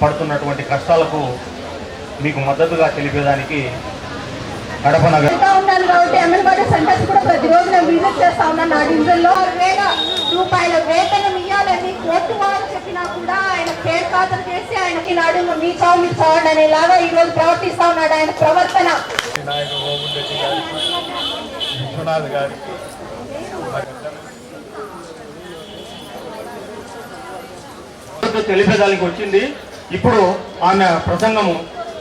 పడుతున్నటువంటి కష్టాలకు మీకు మద్దతుగా తెలిపేదానికి కడప నగర ఉన్నాను కాబట్టి అంగన్వాడీ సెంటర్స్ కూడా ప్రతిరోజు నేను విజిట్ చేస్తా ఉన్నాను. నా డివిజన్లో ఆరు వేల రూపాయల వేతనం ఇవ్వాలని కోర్టు వారు చెప్పినా కూడా ఆయన పేరు ఖాతరు చేసి ఆయనకి నాడు మీ చావు మీ చావండి అనేలాగా ఈ రోజు ప్రవర్తిస్తా ఉన్నాడు ఆయన ప్రవర్తన. విశ్వనాథ్ గారికి తెలిపేదానికి వచ్చింది. ఇప్పుడు ఆమె ప్రసంగము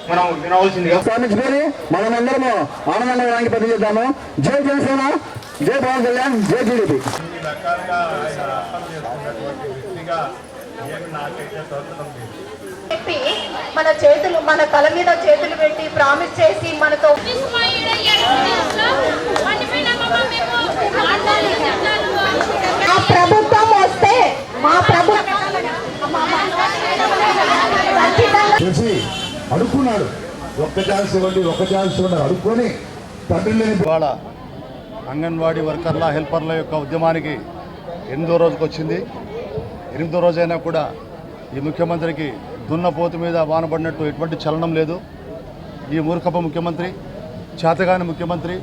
మనం వినవలసిందిగా స్వామించుకొని మనమందరము ఆనందంగా పని చేద్దాము. జై జనసేన జై పవన్ కళ్యాణ్ జై టీడీపీ చెప్పి మన చేతులు మన తల మీద చేతులు పెట్టి ప్రామిస్ చేసి మనతో మా ప్రభుత్వం వస్తే మా ప్రభుత్వం ఖచ్చితంగా తెలిసి అడుక్కున్నాడు. ఒక్క ఛాన్స్ ఇవ్వండి ఒక్క ఛాన్స్ ఇవ్వండి అడుక్కొని తండ్రి లేని ఇవాళ అంగన్వాడీ వర్కర్ల హెల్పర్ల యొక్క ఉద్యమానికి ఎనిమిదో రోజుకి వచ్చింది. ఎనిమిదో రోజైనా కూడా ఈ ముఖ్యమంత్రికి దున్నపోతు మీద వానబడినట్టు ఎటువంటి చలనం లేదు. ఈ మూర్ఖప ముఖ్యమంత్రి చేతగాని ముఖ్యమంత్రి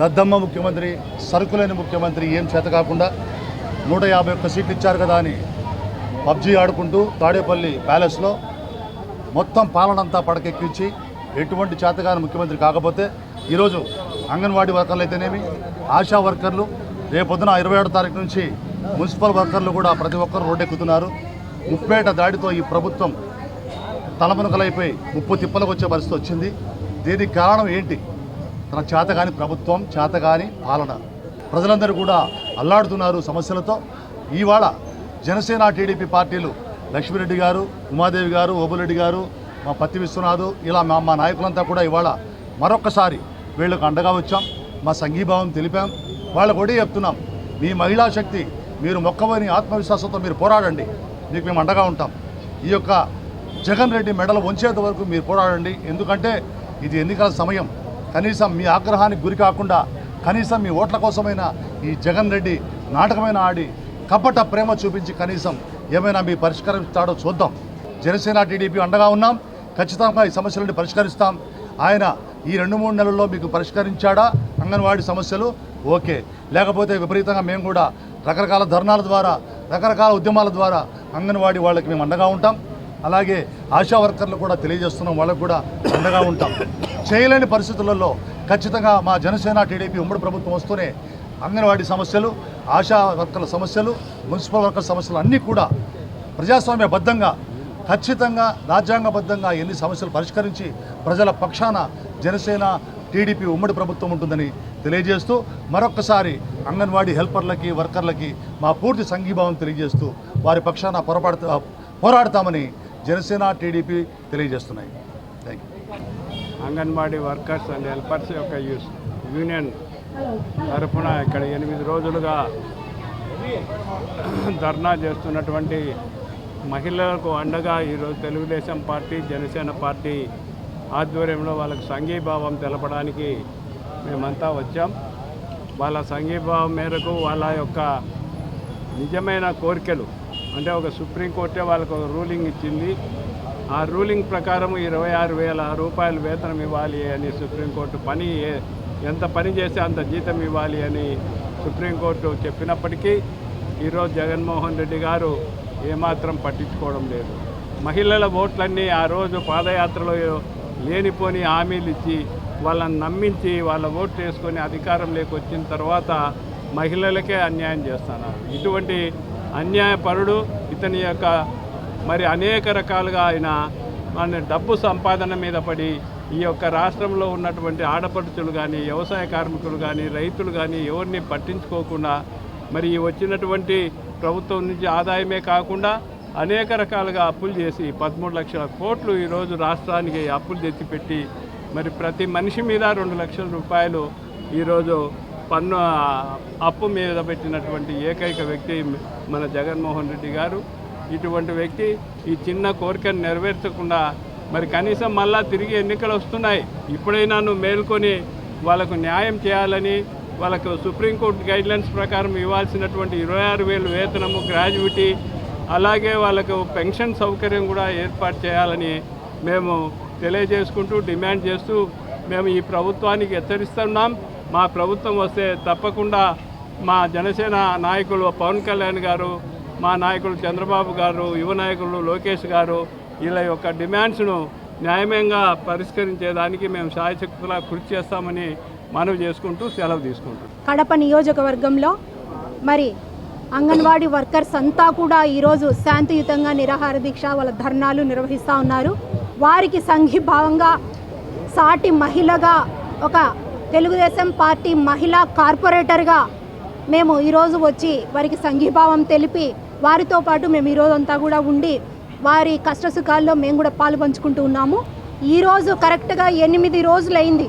దద్దమ్మ ముఖ్యమంత్రి సరుకులేని ముఖ్యమంత్రి ఏం చేత కాకుండా నూట యాభై ఒక్క సీట్లు ఇచ్చారు కదా అని పబ్జీ ఆడుకుంటూ తాడేపల్లి ప్యాలెస్లో మొత్తం పాలనంతా పడకెక్కించి ఎటువంటి చేతగాని ముఖ్యమంత్రి కాకపోతే ఈరోజు అంగన్వాడీ వర్కర్లు అయితేనేమి ఆశా వర్కర్లు రేపొద్దున ఇరవై ఏడో తారీఖు నుంచి మున్సిపల్ వర్కర్లు కూడా ప్రతి ఒక్కరు రోడ్డెక్కుతున్నారు. ముప్పేట దాడితో ఈ ప్రభుత్వం తలమునకలైపోయి ముప్పు తిప్పలకు వచ్చే పరిస్థితి వచ్చింది. దీనికి కారణం ఏంటి? తన చేతగాని ప్రభుత్వం చేతగాని పాలన. ప్రజలందరూ కూడా అల్లాడుతున్నారు సమస్యలతో. ఇవాళ జనసేన టీడీపీ పార్టీలు లక్ష్మీరెడ్డి గారు ఉమాదేవి గారు ఓబులరెడ్డి గారు మా పత్తి విశ్వనాథు ఇలా మా మా నాయకులంతా కూడా ఇవాళ మరొక్కసారి వీళ్ళకు అండగా వచ్చాం. మా సంఘీభావం తెలిపాం. వాళ్ళకు కూడా చెప్తున్నాం. మీ మహిళా శక్తి మీరు మొక్కవని ఆత్మవిశ్వాసంతో మీరు పోరాడండి. మీకు మేము అండగా ఉంటాం. ఈ యొక్క జగన్ రెడ్డి మెడలు వంచేంత వరకు మీరు పోరాడండి. ఎందుకంటే ఇది ఎన్నికల సమయం. కనీసం మీ ఆగ్రహానికి గురి కాకుండా కనీసం మీ ఓట్ల కోసమైనా ఈ జగన్ రెడ్డి నాటకమైన ఆడి కపట ప్రేమ చూపించి కనీసం ఏమైనా మీ పరిష్కరిస్తాడో చూద్దాం. జనసేన టీడీపీ అండగా ఉన్నాం. ఖచ్చితంగా ఈ సమస్యలను పరిష్కరిస్తాం. ఆయన ఈ రెండు మూడు నెలల్లో మీకు పరిష్కరించాడా? అంగన్వాడీ సమస్యలు? ఓకే. లేకపోతే విపరీతంగా మేము కూడా రకరకాల ధర్నాల ద్వారా రకరకాల ఉద్యమాల ద్వారా అంగన్వాడీ వాళ్ళకి మేము అండగా ఉంటాం. అలాగే ఆశా వర్కర్లు కూడా తెలియజేస్తున్నాం. వాళ్ళకు కూడా అండగా ఉంటాం. చేయలేని పరిస్థితులలో ఖచ్చితంగా మా జనసేన టీడీపీ ఉమ్మడి ప్రభుత్వం వస్తూనే అంగన్వాడీ సమస్యలు ఆశా వర్కర్ల సమస్యలు మున్సిపల్ వర్కర్ సమస్యలు అన్నీ కూడా ప్రజాస్వామ్యబద్ధంగా ఖచ్చితంగా రాజ్యాంగబద్ధంగా ఎన్ని సమస్యలు పరిష్కరించి ప్రజల పక్షాన జనసేన టీడీపీ ఉమ్మడి ప్రభుత్వం ఉంటుందని తెలియజేస్తూ మరొక్కసారి అంగన్వాడీ హెల్పర్లకి వర్కర్లకి మా పూర్తి సంఘీభావం తెలియజేస్తూ వారి పక్షాన పొరపాడుతా పోరాడతామని జనసేన టీడీపీ తెలియజేస్తున్నాయి. Thank you anganwadi workers and helpers యొక్క యూనియన్ తరఫున ఇక్కడ ఎనిమిది రోజులుగా ధర్నా చేస్తున్నటువంటి మహిళలకు అండగా ఈరోజు తెలుగుదేశం పార్టీ జనసేన పార్టీ ఆధ్వర్యంలో వాళ్ళకు సంఘీభావం తెలపడానికి మేమంతా వచ్చాం. వాళ్ళ సంఘీభావం మేరకు వాళ్ళ యొక్క నిజమైన కోరికలు అంటే ఒక సుప్రీంకోర్టే వాళ్ళకు ఒక రూలింగ్ ఇచ్చింది. ఆ రూలింగ్ ప్రకారం ఇరవై ఆరు వేల రూపాయలు వేతనం ఇవ్వాలి అని సుప్రీంకోర్టు పని ఎంత పని చేస్తే అంత జీతం ఇవ్వాలి అని సుప్రీంకోర్టు చెప్పినప్పటికీ ఈరోజు జగన్మోహన్ రెడ్డి గారు ఏమాత్రం పట్టించుకోవడం లేదు. మహిళల ఓట్లన్నీ ఆ రోజు పాదయాత్రలో లేనిపోని హామీలు ఇచ్చి వాళ్ళని నమ్మించి వాళ్ళ ఓట్లు వేసుకొని అధికారం వచ్చిన తర్వాత మహిళలకే అన్యాయం చేస్తున్నారు. ఇటువంటి అన్యాయపరుడు ఇతని యొక్క మరి అనేక రకాలుగా ఆయన మన డబ్బు సంపాదన మీద పడి ఈ యొక్క రాష్ట్రంలో ఉన్నటువంటి ఆడపడుచులు కానీ వ్యవసాయ కార్మికులు కానీ రైతులు కానీ ఎవరిని పట్టించుకోకుండా మరి వచ్చినటువంటి ప్రభుత్వం నుంచి ఆదాయమే కాకుండా అనేక రకాలుగా అప్పులు చేసి పదమూడు లక్షల కోట్లు ఈరోజు రాష్ట్రానికి అప్పులు తెచ్చిపెట్టి మరి ప్రతి మనిషి మీద రెండు లక్షల రూపాయలు ఈరోజు పన్ను అప్పు మీద పెట్టినటువంటి ఏకైక వ్యక్తి మన జగన్మోహన్ రెడ్డి గారు. ఇటువంటి వ్యక్తి ఈ చిన్న కోరికను నెరవేర్చకుండా మరి కనీసం మళ్ళా తిరిగి ఎన్నికలు వస్తున్నాయి. ఇప్పుడైనా నువ్వు మేల్కొని వాళ్ళకు న్యాయం చేయాలని వాళ్ళకు సుప్రీంకోర్టు గైడ్లైన్స్ ప్రకారం ఇవ్వాల్సినటువంటి ఇరవై ఆరు వేలు వేతనము గ్రాడ్యుటీ అలాగే వాళ్ళకు పెన్షన్ సౌకర్యం కూడా ఏర్పాటు చేయాలని మేము తెలియజేసుకుంటూ డిమాండ్ చేస్తూ మేము ఈ ప్రభుత్వానికి హెచ్చరిస్తున్నాం. మా ప్రభుత్వం వస్తే తప్పకుండా మా జనసేన నాయకులు పవన్ కళ్యాణ్ గారు మా నాయకులు చంద్రబాబు గారు యువ నాయకులు లోకేష్ గారు వీళ్ళ యొక్క డిమాండ్స్ను న్యాయమంగా పరిష్కరించేదానికి మేము సాయశక్తులా కృషి చేస్తామని మనవి చేసుకుంటూ సెలవు తీసుకుంటాం కడప నియోజకవర్గంలో మరి అంగన్వాడీ వర్కర్స్ అంతా కూడా ఈరోజు శాంతియుతంగా నిరాహార దీక్ష వాళ్ళ ధర్నాలు నిర్వహిస్తూ ఉన్నారు. వారికి సంఘీభావంగా సాటి మహిళగా ఒక తెలుగుదేశం పార్టీ మహిళా కార్పొరేటర్గా మేము ఈరోజు వచ్చి వారికి సంఘీభావం తెలిపి వారితో పాటు మేము ఈరోజు అంతా కూడా ఉండి వారి కష్టసుఖాల్లో మేము కూడా పాలు పంచుకుంటూ ఉన్నాము ఈరోజు కరెక్ట్గా ఎనిమిది రోజులైంది.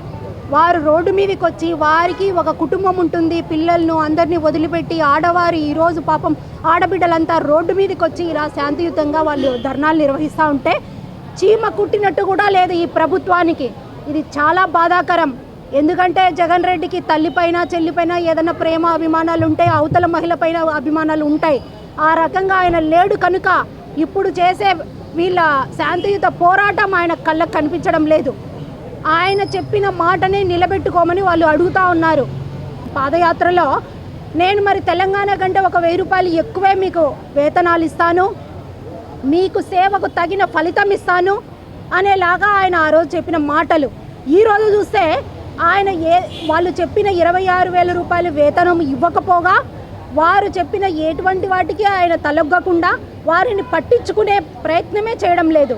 వారు రోడ్డు మీదకి వచ్చి వారికి ఒక కుటుంబం ఉంటుంది. పిల్లలను అందరినీ వదిలిపెట్టి ఆడవారు ఈరోజు పాపం ఆడబిడ్డలంతా రోడ్డు మీదకి వచ్చి ఇలా శాంతియుతంగా వాళ్ళు ధర్నాలు నిర్వహిస్తూ ఉంటే చీమ కుట్టినట్టు కూడా లేదు ఈ ప్రభుత్వానికి. ఇది చాలా బాధాకరం. ఎందుకంటే జగన్ రెడ్డికి తల్లిపైన చెల్లిపైన ఏదైనా ప్రేమ అభిమానాలు ఉంటాయి అవతల మహిళపైన అభిమానాలు ఉంటాయి. ఆ రకంగా ఆయన లేడు కనుక ఇప్పుడు చేసే వీళ్ళ శాంతియుత పోరాటం ఆయన కళ్ళకు కనిపించడం లేదు. ఆయన చెప్పిన మాటనే నిలబెట్టుకోమని వాళ్ళు అడుగుతా ఉన్నారు. పాదయాత్రలో నేను మరి తెలంగాణ కంటే ఒక వెయ్యి రూపాయలు ఎక్కువే మీకు వేతనాలు ఇస్తాను మీకు సేవకు తగిన ఫలితం ఇస్తాను అనేలాగా ఆయన ఆ రోజు చెప్పిన మాటలు. ఈరోజు చూస్తే ఆయన ఏ వాళ్ళు చెప్పిన ఇరవై ఆరు వేల రూపాయలు వేతనం ఇవ్వకపోగా వారు చెప్పిన ఎటువంటి వాటికి ఆయన తలొగ్గకుండా వారిని పట్టించుకునే ప్రయత్నమే చేయడం లేదు.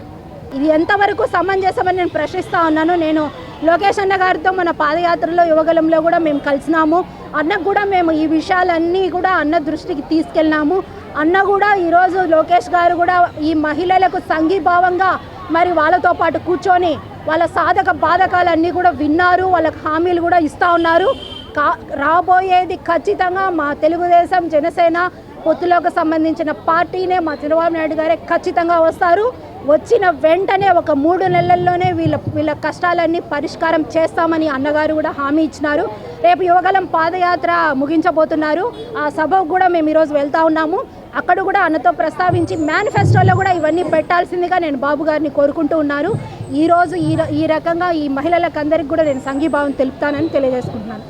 ఇది ఎంతవరకు సమంజసమని నేను ప్రశ్నిస్తా ఉన్నాను నేను లోకేష్ అన్న గారితో మన పాదయాత్రలో యువగలంలో కూడా మేము కలిసినాము. అన్నకు కూడా మేము ఈ విషయాలన్నీ కూడా అన్న దృష్టికి తీసుకెళ్ళినాము. అన్న కూడా ఈరోజు లోకేష్ గారు కూడా ఈ మహిళలకు సంఘీభావంగా మరి వాళ్ళతో పాటు కూర్చొని వాళ్ళ సాధక బాధకాలన్నీ కూడా విన్నారు. వాళ్ళకి హామీలు కూడా ఇస్తూ ఉన్నారు. కా రాబోయేది ఖచ్చితంగా మా తెలుగుదేశం జనసేన పొత్తులకు సంబంధించిన పార్టీనే మా చంద్రబాబు నాయుడు గారే ఖచ్చితంగా వస్తారు. వచ్చిన వెంటనే ఒక మూడు నెలల్లోనే వీళ్ళ వీళ్ళ కష్టాలన్నీ పరిష్కారం చేస్తామని అన్నగారు కూడా హామీ ఇచ్చినారు. రేపు యువగలం పాదయాత్ర ముగించబోతున్నారు. ఆ సభకు కూడా మేము ఈరోజు వెళ్తా ఉన్నాము. అక్కడ కూడా అన్నతో ప్రస్తావించి మేనిఫెస్టోలో కూడా ఇవన్నీ పెట్టాల్సిందిగా నేను బాబు గారిని కోరుకుంటూ ఉన్నాను. ఈరోజు ఈ ఈ రకంగా ఈ మహిళలకందరికీ కూడా నేను సంఘీభావం తెలుపుతానని తెలియజేసుకుంటున్నాను.